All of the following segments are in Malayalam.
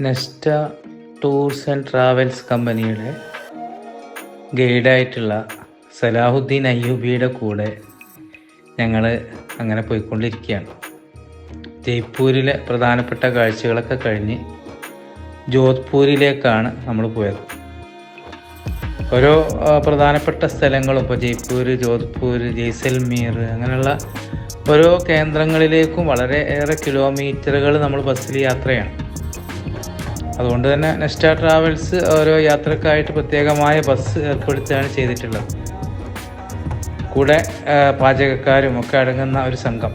നെസ്റ്റ ടൂർസ് ആൻഡ് ട്രാവൽസ് കമ്പനിയുടെ ഗൈഡായിട്ടുള്ള സലാഹുദ്ദീൻ അയ്യൂബിയുടെ കൂടെ ഞങ്ങൾ അങ്ങനെ പോയിക്കൊണ്ടിരിക്കുകയാണ്. ജയ്പൂരിലെ പ്രധാനപ്പെട്ട കാഴ്ചകളൊക്കെ കഴിഞ്ഞ് ജോധ്പൂരിലേക്കാണ് നമ്മൾ പോയത്. ഓരോ പ്രധാനപ്പെട്ട സ്ഥലങ്ങളും ഇപ്പോൾ ജയ്പൂർ ജോധ്പൂർ ജയ്സൽമീർ അങ്ങനെയുള്ള ഓരോ കേന്ദ്രങ്ങളിലേക്കും വളരെ ഏറെ കിലോമീറ്ററുകൾ നമ്മൾ ബസ്സിൽ യാത്രയാണ്. അതുകൊണ്ട് തന്നെ നെസ്റ്റ ട്രാവൽസ് ഓരോ യാത്രക്കായിട്ട് പ്രത്യേകമായ ബസ് ഏർപ്പെടുത്തുകയാണ് ചെയ്തിട്ടുള്ളത്. കൂടെ പാചകക്കാരും ഒക്കെ അടങ്ങുന്ന ഒരു സംഘം.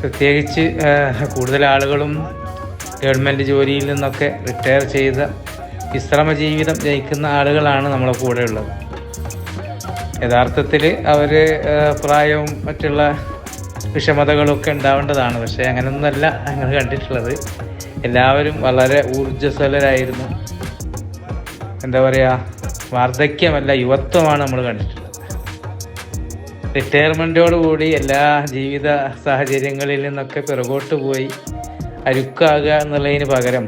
പ്രത്യേകിച്ച് കൂടുതൽ ആളുകളും ഗവൺമെന്റ് ജോലിയിൽ നിന്നൊക്കെ റിട്ടയർ ചെയ്ത വിശ്രമ ജീവിതം ജയിക്കുന്ന ആളുകളാണ് നമ്മളെ കൂടെ ഉള്ളത്. യഥാർത്ഥത്തിൽ അവർ പ്രായവും മറ്റുള്ള വിഷമതകളൊക്കെ ഉണ്ടാവേണ്ടതാണ്. പക്ഷേ അങ്ങനെയൊന്നുമല്ല ഞങ്ങൾ കണ്ടിട്ടുള്ളത്. എല്ലാവരും വളരെ ഊർജസ്വലരായിരുന്നു. എന്താ പറയുക വാർദ്ധക്യമല്ല യുവത്വമാണ് നമ്മൾ കണ്ടിട്ടുള്ളത്. റിട്ടയർമെന്റോടുകൂടി എല്ലാ ജീവിത സാഹചര്യങ്ങളിൽ നിന്നൊക്കെ പിറകോട്ട് പോയി അരുക്കാകുക എന്നുള്ളതിന് പകരം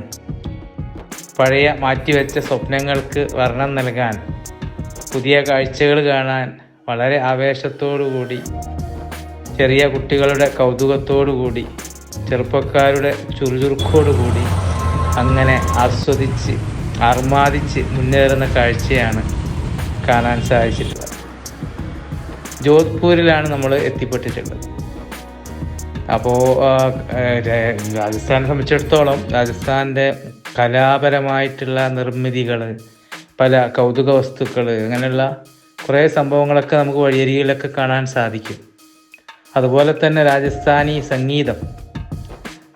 പഴയ മാറ്റിവെച്ച സ്വപ്നങ്ങൾക്ക് വർണം നൽകാൻ പുതിയ കാഴ്ചകൾ കാണാൻ വളരെ ആവേശത്തോടു കൂടി ചെറിയ കുട്ടികളുടെ കൗതുകത്തോടു കൂടി ചെറുപ്പക്കാരുടെ ചുറുചുറുക്കോടു കൂടി അങ്ങനെ ആസ്വദിച്ച് അർമാദിച്ച് മുന്നേറുന്ന കാഴ്ചയാണ് കാണാൻ സാധിച്ചിട്ടുള്ളത്. ജോധ്പൂരിലാണ് നമ്മൾ എത്തിപ്പെട്ടിട്ടുള്ളത്. അപ്പോൾ രാജസ്ഥാനെ സംബന്ധിച്ചിടത്തോളം രാജസ്ഥാന്റെ കലാപരമായിട്ടുള്ള നിർമ്മിതികൾ പല കൗതുക വസ്തുക്കൾ അങ്ങനെയുള്ള കുറേ സംഭവങ്ങളൊക്കെ നമുക്ക് വഴിയരികിലൊക്കെ കാണാൻ സാധിക്കും. അതുപോലെ തന്നെ രാജസ്ഥാനി സംഗീതം.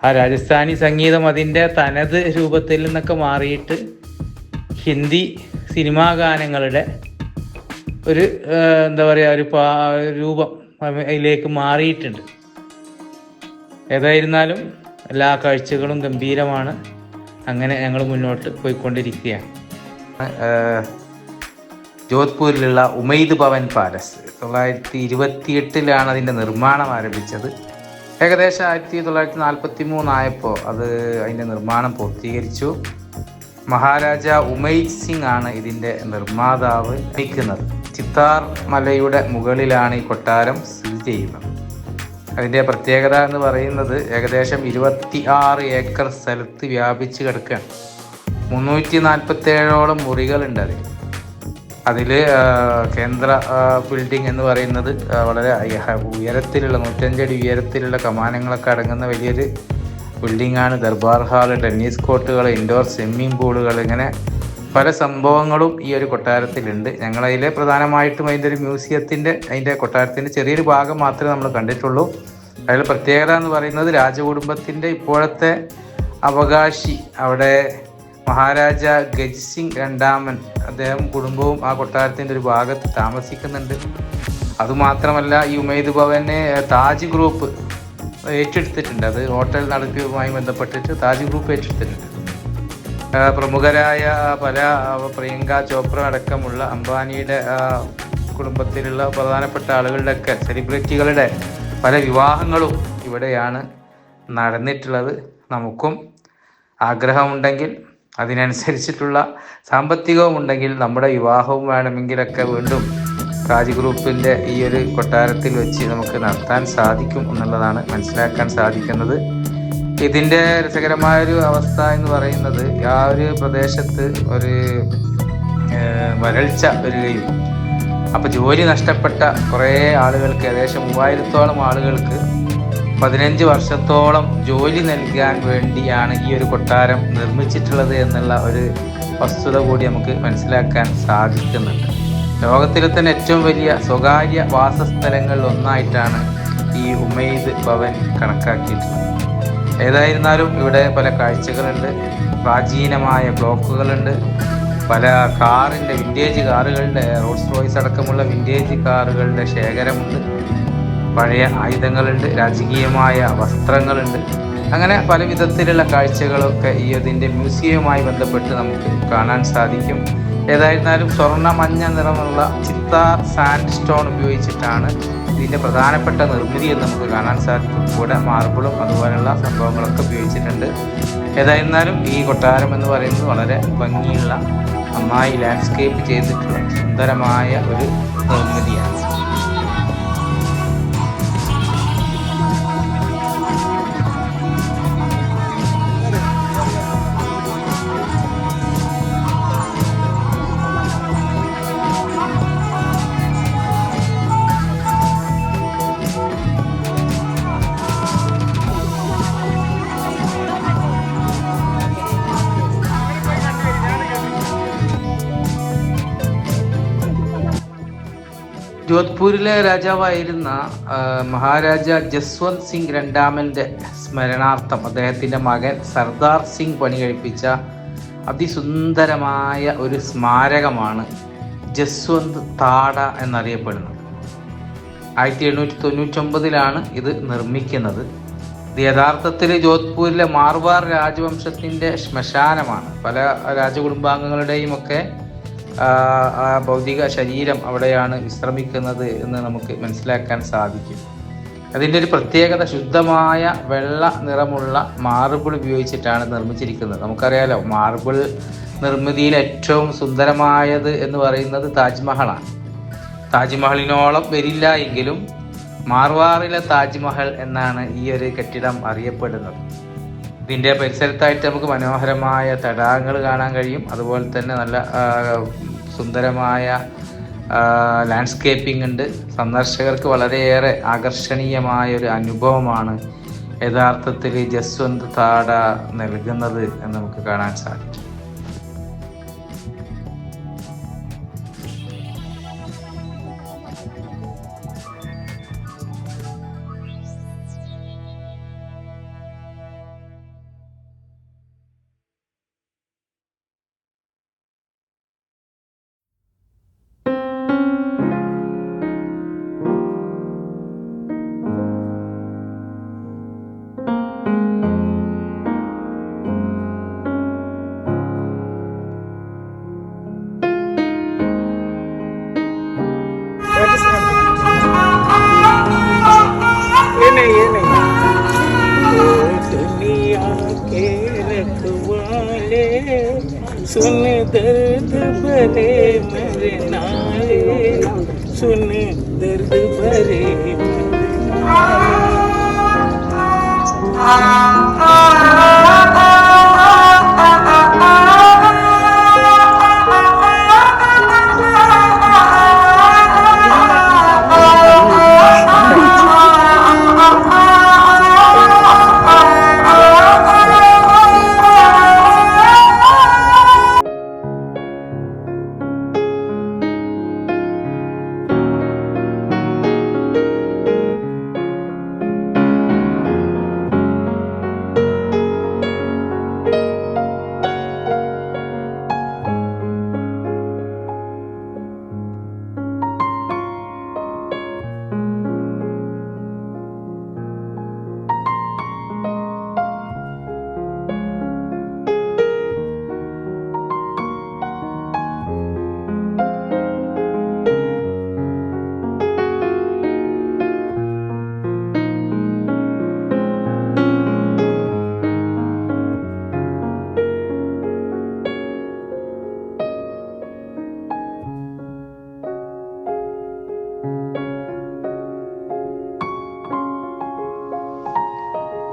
ആ രാജസ്ഥാനി സംഗീതം അതിന്റെ തനത് രൂപത്തിൽ നിന്നൊക്കെ മാറിയിട്ട് ഹിന്ദി സിനിമാ ഗാനങ്ങളുടെ ഒരു എന്താ പറയുക ഒരു രൂപം അതിലേക്ക് മാറിയിട്ടുണ്ട്. ഏതായിരുന്നാലും എല്ലാ കാഴ്ചകളും ഗംഭീരമാണ്. അങ്ങനെ ഞങ്ങൾ മുന്നോട്ട് പോയിക്കൊണ്ടിരിക്കുകയാണ്. ജോധ്പൂരിലുള്ള ഉമൈദ് ഭവൻ പാലസ് തൊള്ളായിരത്തി ഇരുപത്തിയെട്ടിലാണ് അതിന്റെ നിർമ്മാണം ആരംഭിച്ചത്. ഏകദേശം ആയിരത്തി തൊള്ളായിരത്തി നാൽപ്പത്തി മൂന്നായപ്പോൾ അത് അതിന്റെ നിർമ്മാണം പൂർത്തീകരിച്ചു. മഹാരാജ ഉമൈദ് സിംഗ് ആണ് ഇതിന്റെ നിർമ്മാതാവ് നയിക്കുന്നത് ചിത്താർ മലയുടെ മുകളിലാണ് ഈ കൊട്ടാരം സ്ഥിതി ചെയ്യുന്നത്. അതിന്റെ പ്രത്യേകത എന്ന് പറയുന്നത് ഏകദേശം ഇരുപത്തി ആറ് ഏക്കർ സ്ഥലത്ത് വ്യാപിച്ച് കിടക്കുകയാണ്. മുന്നൂറ്റി നാൽപ്പത്തേഴോളം മുറികളുണ്ട് അതിൽ. അതിൽ കേന്ദ്ര ബിൽഡിംഗ് എന്ന് പറയുന്നത് വളരെ ഉയരത്തിലുള്ള നൂറ്റഞ്ചടി ഉയരത്തിലുള്ള കമാനങ്ങളൊക്കെ അടങ്ങുന്ന വലിയൊരു ബിൽഡിങ്ങാണ് ദർബാർ ഹാൾ ടെന്നീസ് കോർട്ടുകൾ ഇൻഡോർ സ്വിമ്മിംഗ് പൂളുകൾ ഇങ്ങനെ പല സംഭവങ്ങളും ഈ ഒരു കൊട്ടാരത്തിലുണ്ട്. ഞങ്ങളതിൽ പ്രധാനമായിട്ടും അതിന്റെ ഒരു മ്യൂസിയത്തിന്റെ അതിന്റെ കൊട്ടാരത്തിന്റെ ചെറിയൊരു ഭാഗം മാത്രമേ നമ്മൾ കണ്ടിട്ടുള്ളൂ. അതിൽ പ്രത്യേകത എന്ന് പറയുന്നത് രാജകുടുംബത്തിന്റെ ഇപ്പോഴത്തെ അവകാശി അവിടെ മഹാരാജ ഗജ് സിംഗ് രണ്ടാമൻ. അദ്ദേഹം കുടുംബവും ആ കൊട്ടാരത്തിന്റെ ഒരു ഭാഗത്ത് താമസിക്കുന്നുണ്ട്. അതുമാത്രമല്ല ഈ ഉമൈദ് ഭവനെ താജ് ഗ്രൂപ്പ് ഏറ്റെടുത്തിട്ടുണ്ട്. അത് ഹോട്ടൽ നടത്തിപ്പുമായി ബന്ധപ്പെട്ടിട്ട് താജ് ഗ്രൂപ്പ് ഏറ്റെടുത്തിട്ടുണ്ട്. പ്രമുഖരായ പല പ്രിയങ്ക ചോപ്ര അടക്കമുള്ള അംബാനിയുടെ കുടുംബത്തിലുള്ള പ്രധാനപ്പെട്ട ആളുകളുടെയൊക്കെ സെലിബ്രിറ്റികളുടെ പല വിവാഹങ്ങളും ഇവിടെയാണ് നടന്നിട്ടുള്ളത്. നമുക്കും ആഗ്രഹമുണ്ടെങ്കിൽ അതിനനുസരിച്ചിട്ടുള്ള സാമ്പത്തികവും ഉണ്ടെങ്കിൽ നമ്മുടെ വിവാഹവും വേണമെങ്കിലൊക്കെ വീണ്ടും താജ് ഗ്രൂപ്പിന്റെ ഈ ഒരു കൊട്ടാരത്തിൽ വെച്ച് നമുക്ക് നടത്താൻ സാധിക്കും എന്നുള്ളതാണ് മനസ്സിലാക്കാൻ സാധിക്കുന്നത്. ഇതിന്റെ രസകരമായൊരു അവസ്ഥ എന്ന് പറയുന്നത് ആ ഒരു പ്രദേശത്ത് ഒരു വരൾച്ച വരികയും അപ്പോൾ ജോലി നഷ്ടപ്പെട്ട കുറേ ആളുകൾക്ക് ഏകദേശം മൂവായിരത്തോളം ആളുകൾക്ക് പതിനഞ്ച് വർഷത്തോളം ജോലി നൽകാൻ വേണ്ടിയാണ് ഈ ഒരു കൊട്ടാരം നിർമ്മിച്ചിട്ടുള്ളത് എന്നുള്ള ഒരു വസ്തുത കൂടി നമുക്ക് മനസ്സിലാക്കാൻ സാധിക്കുന്നുണ്ട്. ലോകത്തിലെ തന്നെ ഏറ്റവും വലിയ സ്വകാര്യ വാസസ്ഥലങ്ങളിൽ ഒന്നായിട്ടാണ് ഈ ഉമൈദ് ഭവൻ കണക്കാക്കിയിട്ടുള്ളത്. ഏതായിരുന്നാലും ഇവിടെ പല കാഴ്ചകളുണ്ട് പ്രാചീനമായ ബ്ലോക്കുകളുണ്ട് പല കാറിന്റെ വിന്റേജ് കാറുകളുടെ റോൾസ് റോയ്സ് അടക്കമുള്ള വിന്റേജ് കാറുകളുടെ ശേഖരമുണ്ട്. പഴയ ആയുധങ്ങളുണ്ട് രാജകീയമായ വസ്ത്രങ്ങളുണ്ട്. അങ്ങനെ പല വിധത്തിലുള്ള കാഴ്ചകളൊക്കെ ഈ അതിന്റെ മ്യൂസിയവുമായി ബന്ധപ്പെട്ട് നമുക്ക് കാണാൻ സാധിക്കും. ഏതായിരുന്നാലും സ്വർണ മഞ്ഞ നിറമുള്ള ചിത്താർ സാൻഡ് സ്റ്റോൺ ഉപയോഗിച്ചിട്ടാണ് ഇതിന്റെ പ്രധാനപ്പെട്ട നിർമ്മിതി എന്ന് നമുക്ക് കാണാൻ സാധിക്കും. കൂടെ മാർബിളും അതുപോലെയുള്ള സംഭവങ്ങളൊക്കെ ഉപയോഗിച്ചിട്ടുണ്ട്. ഏതായിരുന്നാലും ഈ കൊട്ടാരം എന്ന് പറയുന്നത് വളരെ ഭംഗിയുള്ള നന്നായി ലാൻഡ്സ്കേപ്പ് ചെയ്തിട്ടുള്ള സുന്ദരമായ ഒരു നിർമ്മിതിയാണ്. ജോധ്പൂരിലെ രാജാവായിരുന്ന മഹാരാജ ജസ്വന്ത് സിംഗ് രണ്ടാമന്റെ സ്മരണാർത്ഥം അദ്ദേഹത്തിന്റെ മകൻ സർദാർ സിംഗ് പണി കഴിപ്പിച്ച അതിസുന്ദരമായ ഒരു സ്മാരകമാണ് ജസ്വന്ത് താട എന്നറിയപ്പെടുന്നത്. ആയിരത്തി എണ്ണൂറ്റി തൊണ്ണൂറ്റൊമ്പതിലാണ് ഇത് നിർമ്മിക്കുന്നത്. ഇത് യഥാർത്ഥത്തിൽ ജോധ്പൂരിലെ മാർവാർ രാജവംശത്തിന്റെ ശ്മശാനമാണ്. പല രാജകുടുംബാംഗങ്ങളുടെയും ഒക്കെ ആ, ഭൗതിക ശരീരം അവിടെയാണ് വിശ്രമിക്കുന്നത് എന്ന് നമുക്ക് മനസ്സിലാക്കാൻ സാധിക്കും. അതിന്റെ ഒരു പ്രത്യേകത ശുദ്ധമായ വെള്ള നിറമുള്ള മാർബിൾ ഉപയോഗിച്ചിട്ടാണ് നിർമ്മിച്ചിരിക്കുന്നത്. നമുക്കറിയാലോ മാർബിൾ നിർമ്മിതിയിൽ ഏറ്റവും സുന്ദരമായത് എന്ന് പറയുന്നത് താജ്മഹലാണ്. താജ്മഹലിനോളം വരില്ല എങ്കിലും മാർവാറിലെ താജ്മഹൽ എന്നാണ് ഈ ഒരു കെട്ടിടം അറിയപ്പെടുന്നത്. ഇതിന്റെ പരിസരത്തായിട്ട് നമുക്ക് മനോഹരമായ തടാകങ്ങൾ കാണാൻ കഴിയും. അതുപോലെ തന്നെ നല്ല സുന്ദരമായ ലാൻഡ്സ്കേപ്പിംഗ് ഉണ്ട്. സന്ദർശകർക്ക് വളരെയേറെ ആകർഷണീയമായ ഒരു അനുഭവമാണ് യഥാർത്ഥത്തിൽ ജസ്വന്ത് താട നൽകുന്നത് എന്ന് നമുക്ക് കാണാൻ സാധിക്കും. दर्द भरे मेरे नाए सुन दर्द भरे मेरे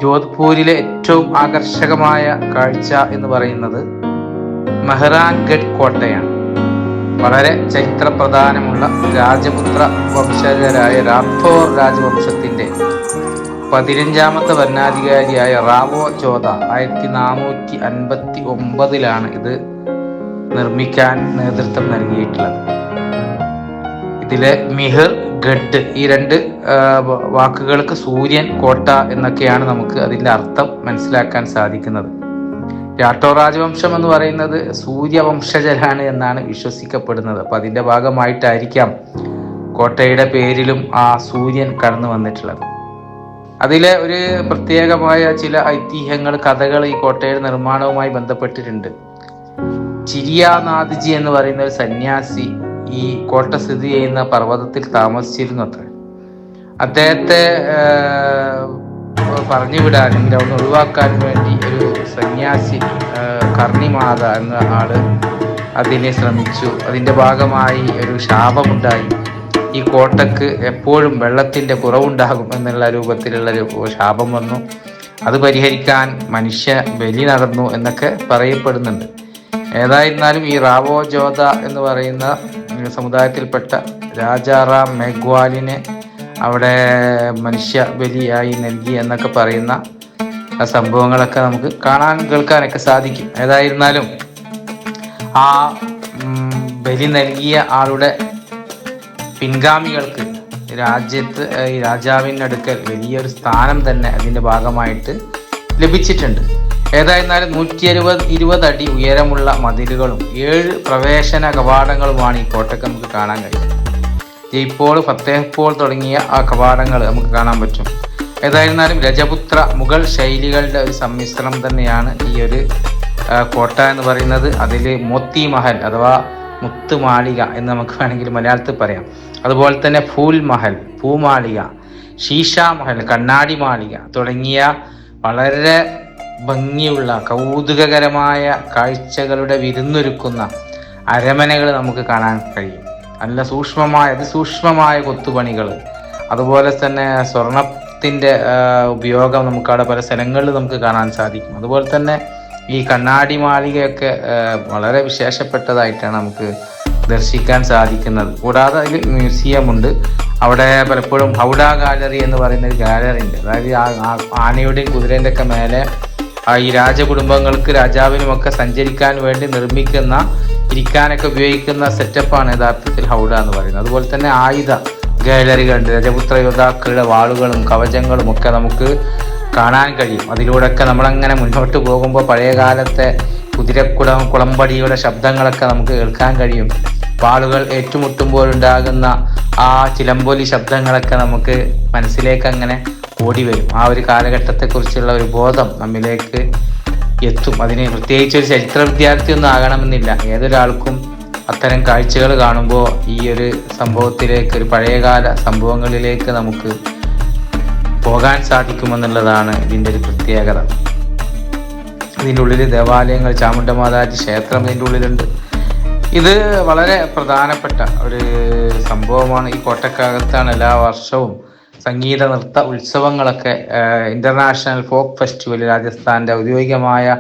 ജോധ്പൂരിലെ ഏറ്റവും ആകർഷകമായ കാഴ്ച എന്ന് പറയുന്നത് മെഹ്റാൻഗഡ് കോട്ടയാണ്. വളരെ ചരിത്രപ്രധാനമുള്ള രാജപുത്ര വംശജരായ രാത്തോർ രാജവംശത്തിന്റെ പതിനഞ്ചാമത്തെ ഭരണാധികാരിയായ റാവോ ചോദ ആയിരത്തി നാനൂറ്റി അൻപത്തി ഒമ്പതിലാണ് ഇത് നിർമ്മിക്കാൻ നേതൃത്വം നൽകിയിട്ടുള്ളത്. ഇതിലെ മിഹിർ ഗഡ് ഈ രണ്ട് വാക്കുകൾക്ക് സൂര്യൻ കോട്ട എന്നൊക്കെയാണ് നമുക്ക് അതിന്റെ അർത്ഥം മനസ്സിലാക്കാൻ സാധിക്കുന്നത്. രാട്ടോ രാജവംശം എന്ന് പറയുന്നത് സൂര്യവംശജരാണ് എന്നാണ് വിശ്വസിക്കപ്പെടുന്നത്. അപ്പം അതിന്റെ ഭാഗമായിട്ടായിരിക്കാം കോട്ടയുടെ പേരിലും ആ സൂര്യൻ കടന്നു വന്നിട്ടുള്ളത്. അതിലെ ഒരു പ്രത്യേകമായ ചില ഐതിഹ്യങ്ങൾ കഥകൾ ഈ കോട്ടയുടെ നിർമ്മാണവുമായി ബന്ധപ്പെട്ടിട്ടുണ്ട്. ചിരിയാനാഥ്ജി എന്ന് പറയുന്ന ഒരു സന്യാസി ഈ കോട്ട സ്ഥിതി ചെയ്യുന്ന പർവതത്തിൽ താമസിച്ചിരുന്നു അത്ര അദ്ദേഹത്തെ പറഞ്ഞു വിടാൻ ഗ്രൗണ്ട് ഒഴിവാക്കാൻ വേണ്ടി ഒരു സന്യാസി കർണിമാത എന്ന ആൾ അതിനെ ശ്രമിച്ചു. അതിന്റെ ഭാഗമായി ഒരു ശാപമുണ്ടായി. ഈ കോട്ടക്ക് എപ്പോഴും വെള്ളത്തിന്റെ കുറവുണ്ടാകും എന്നുള്ള രൂപത്തിലുള്ള ഒരു ശാപം വന്നു. അത് പരിഹരിക്കാൻ മനുഷ്യ ബലി നടന്നു എന്നൊക്കെ പറയപ്പെടുന്നുണ്ട്. ഏതായിരുന്നാലും ഈ റാവോ ജോധ എന്ന് പറയുന്ന സമുദായത്തിൽപ്പെട്ട രാജാറാം മെഗ്വാലിനെ അവിടെ മനുഷ്യ ബലിയായി നൽകി എന്നൊക്കെ പറയുന്ന സംഭവങ്ങളൊക്കെ നമുക്ക് കാണാൻ കേൾക്കാനൊക്കെ സാധിക്കും. ഏതായിരുന്നാലും ആ ബലി നൽകിയ ആളുടെ പിൻഗാമികൾക്ക് രാജ്യത്ത് ഈ രാജാവിന്റെ അടുക്കൽ വലിയൊരു സ്ഥാനം തന്നെ അതിന്റെ ഭാഗമായിട്ട് ലഭിച്ചിട്ടുണ്ട്. ഏതായിരുന്നാലും നൂറ്റി അറുപത് ഇരുപത് അടി ഉയരമുള്ള മതിലുകളും ഏഴ് പ്രവേശന കവാടങ്ങളുമാണ് ഈ കോട്ടയ്ക്ക് നമുക്ക് കാണാൻ കഴിയും ജയ്പോൾ ഫത്തേഹ്പോൾ തുടങ്ങിയ ആ കവാടങ്ങൾ നമുക്ക് കാണാൻ പറ്റും. ഏതായിരുന്നാലും രജപുത്ര മുഗൾ ശൈലികളുടെ ഒരു സമ്മിശ്രണം തന്നെയാണ് ഈ ഒരു കോട്ട എന്ന് പറയുന്നത്. അതിൽ മോത്തി മഹൽ അഥവാ മുത്തുമാളിക എന്ന് നമുക്ക് വേണമെങ്കിൽ മലയാളത്തിൽ പറയാം. അതുപോലെ തന്നെ ഫൂൽ മഹൽ പൂമാളിക ഷീഷ മഹൽ കണ്ണാടി മാളിക തുടങ്ങിയ വളരെ ഭംഗിയുള്ള കൗതുകകരമായ കാഴ്ചകളുടെ വിരുന്നൊരുക്കുന്ന അരമനകൾ നമുക്ക് കാണാൻ കഴിയും. നല്ല സൂക്ഷ്മമായ അതിസൂക്ഷ്മമായ കൊത്തുപണികൾ അതുപോലെ തന്നെ സ്വർണത്തിന്റെ ഉപയോഗം നമുക്ക് അവിടെ പല സ്ഥലങ്ങളിൽ നമുക്ക് കാണാൻ സാധിക്കും. അതുപോലെ തന്നെ ഈ കണ്ണാടി മാളികയൊക്കെ വളരെ വിശേഷപ്പെട്ടതായിട്ടാണ് നമുക്ക് ദർശിക്കാൻ സാധിക്കുന്നത്. കൂടാതെ അതിൽ മ്യൂസിയം ഉണ്ട് അവിടെ പലപ്പോഴും ഹൗഡ ഗാലറി എന്ന് പറയുന്ന ഒരു ഗാലറി ഉണ്ട് അതായത് ആനയുടെയും കുതിരേന്റെ ഒക്കെ മേലെ ഈ രാജകുടുംബങ്ങൾക്ക് രാജാവിനുമൊക്കെ സഞ്ചരിക്കാൻ വേണ്ടി നിർമ്മിക്കുന്ന ഇരിക്കാനൊക്കെ ഉപയോഗിക്കുന്ന സെറ്റപ്പാണ് യഥാർത്ഥത്തിൽ ഹൗഡ എന്ന് പറയുന്നത്. അതുപോലെ തന്നെ ആയുധ ഗാലറികളുണ്ട്. രജപുത്ര യോദ്ധാക്കളുടെ വാളുകളും കവചങ്ങളും ഒക്കെ നമുക്ക് കാണാൻ കഴിയും. അതിലൂടെയൊക്കെ നമ്മളങ്ങനെ മുന്നോട്ട് പോകുമ്പോൾ പഴയ കാലത്തെ കുതിരക്കുടം കുളമ്പടിയുടെ ശബ്ദങ്ങളൊക്കെ നമുക്ക് കേൾക്കാൻ കഴിയും. വാളുകൾ ഏറ്റുമുട്ടുമ്പോഴുണ്ടാകുന്ന ആ ചിലമ്പൊലി ശബ്ദങ്ങളൊക്കെ നമുക്ക് മനസ്സിലേക്ക് അങ്ങനെ ഓടി വരും. ആ ഒരു കാലഘട്ടത്തെക്കുറിച്ചുള്ള ഒരു ബോധം നമ്മിലേക്ക് എത്തും. അതിന് പ്രത്യേകിച്ച് ഒരു ചരിത്ര വിദ്യാർത്ഥി ഒന്നും ആകണമെന്നില്ല. ഏതൊരാൾക്കും അത്തരം കാഴ്ചകൾ കാണുമ്പോൾ ഈ ഒരു സംഭവത്തിലേക്ക് ഒരു പഴയകാല സംഭവങ്ങളിലേക്ക് നമുക്ക് പോകാൻ സാധിക്കുമെന്നുള്ളതാണ് ഇതിന്റെ ഒരു പ്രത്യേകത. ഇതിന്റെ ഉള്ളിൽ ദേവാലയങ്ങൾ ചാമുണ്ടമാതാജി ക്ഷേത്രം ഇതിന്റെ ഉള്ളിലുണ്ട്. ഇത് വളരെ പ്രധാനപ്പെട്ട ഒരു സംഭവമാണ്. ഈ കോട്ടക്കകത്താണ് എല്ലാ വർഷവും സംഗീത നൃത്ത ഉത്സവങ്ങളൊക്കെ ഇന്റർനാഷണൽ ഫോക്ക് ഫെസ്റ്റിവൽ രാജസ്ഥാന്റെ ഔദ്യോഗികമായ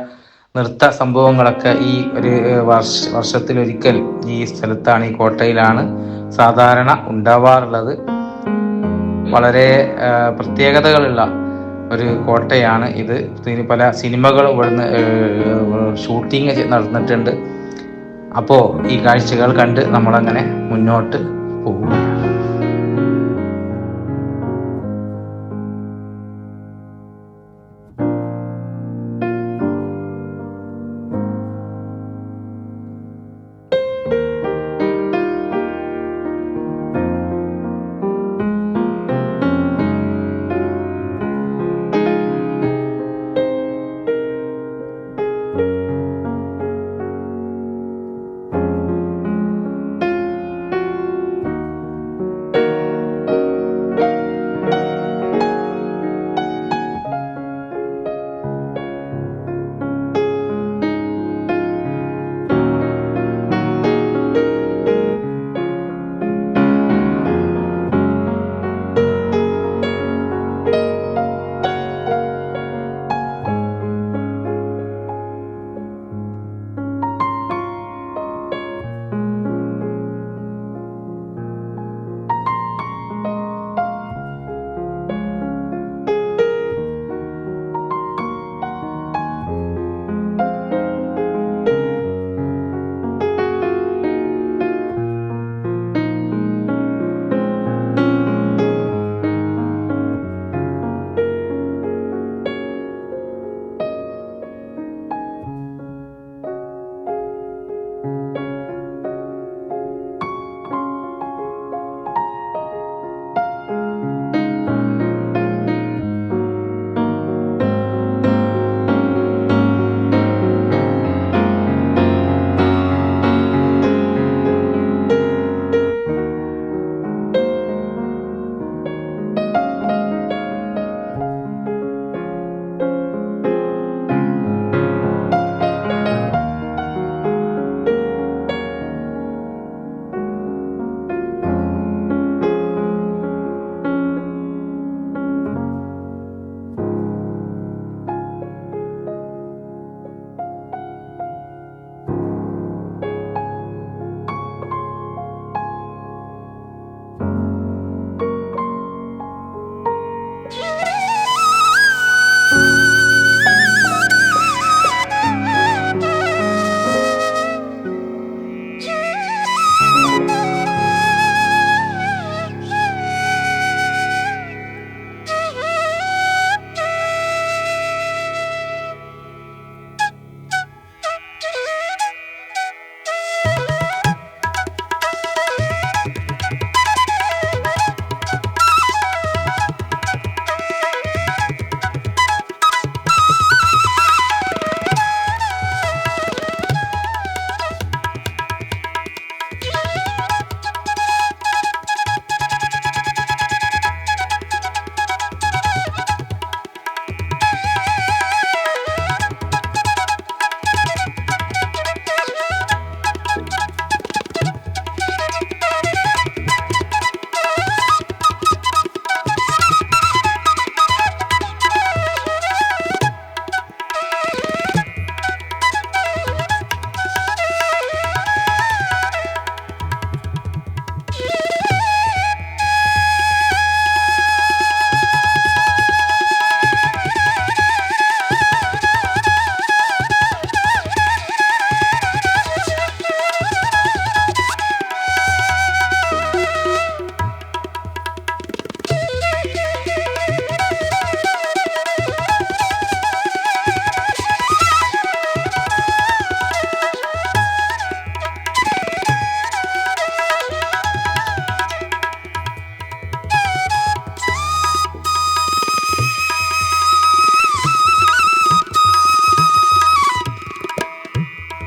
നൃത്ത സംഭവങ്ങളൊക്കെ ഈ ഒരു വർഷ വർഷത്തിലൊരിക്കൽ ഈ സ്ഥലത്താണ് ഈ കോട്ടയിലാണ് സാധാരണ ഉണ്ടാവാറുള്ളത്. വളരെ പ്രത്യേകതകളുള്ള ഒരു കോട്ടയാണ് ഇത്. ഇതിന് പല സിനിമകളും ഇവിടുന്ന് ഷൂട്ടിങ് നടന്നിട്ടുണ്ട്. അപ്പോൾ ഈ കാഴ്ചകൾ കണ്ട് നമ്മളങ്ങനെ മുന്നോട്ട് പോകും.